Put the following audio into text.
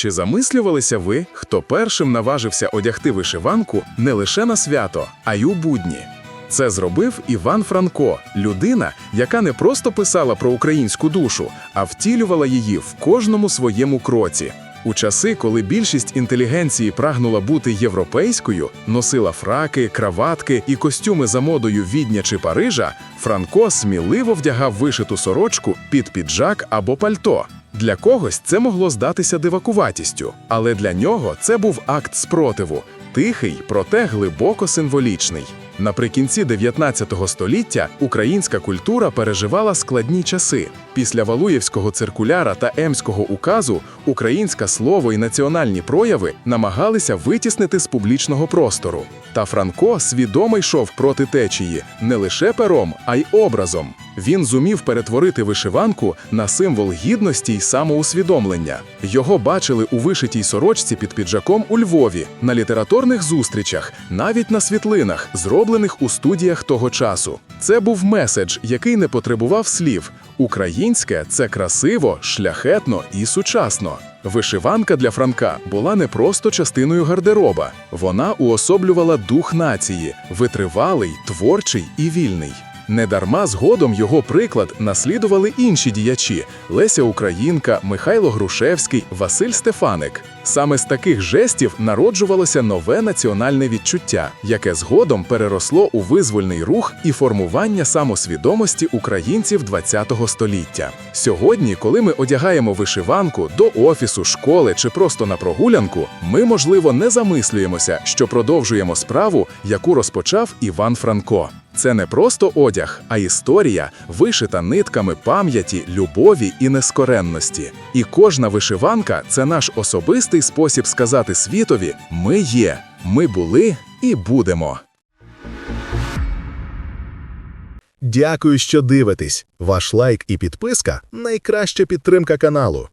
Чи замислювалися ви, хто першим наважився одягти вишиванку не лише на свято, а й у будні? Це зробив Іван Франко, людина, яка не просто писала про українську душу, а втілювала її в кожному своєму кроці. У часи, коли більшість інтелігенції прагнула бути європейською, носила фраки, краватки і костюми за модою Відня чи Парижа, Франко сміливо вдягав вишиту сорочку під піджак або пальто. Для когось це могло здатися дивакуватістю, але для нього це був акт спротиву, тихий, проте глибоко символічний. Наприкінці 19 століття українська культура переживала складні часи. Після Валуєвського циркуляра та Емського указу українське слово і національні прояви намагалися витіснити з публічного простору. Та Франко свідомо йшов проти течії не лише пером, а й образом. Він зумів перетворити вишиванку на символ гідності й самоусвідомлення. Його бачили у вишитій сорочці під піджаком у Львові, на літературних зустрічах, навіть на світлинах, зроблених у студіях того часу. Це був меседж, який не потребував слів. Українське це красиво, шляхетно і сучасно. Вишиванка для Франка була не просто частиною гардероба, вона уособлювала дух нації, витривалий, творчий і вільний. Недарма згодом його приклад наслідували інші діячі: Леся Українка, Михайло Грушевський, Василь Стефаник. Саме з таких жестів народжувалося нове національне відчуття, яке згодом переросло у визвольний рух і формування самосвідомості українців ХХ століття. Сьогодні, коли ми одягаємо вишиванку до офісу, школи чи просто на прогулянку, ми, можливо, не замислюємося, що продовжуємо справу, яку розпочав Іван Франко. Це не просто одяг, а історія, вишита нитками пам'яті, любові і нескоренності. І кожна вишиванка це наш особистий спосіб сказати світові: ми є, ми були і будемо. Дякую, що дивитесь. Ваш лайк і підписка найкраща підтримка каналу.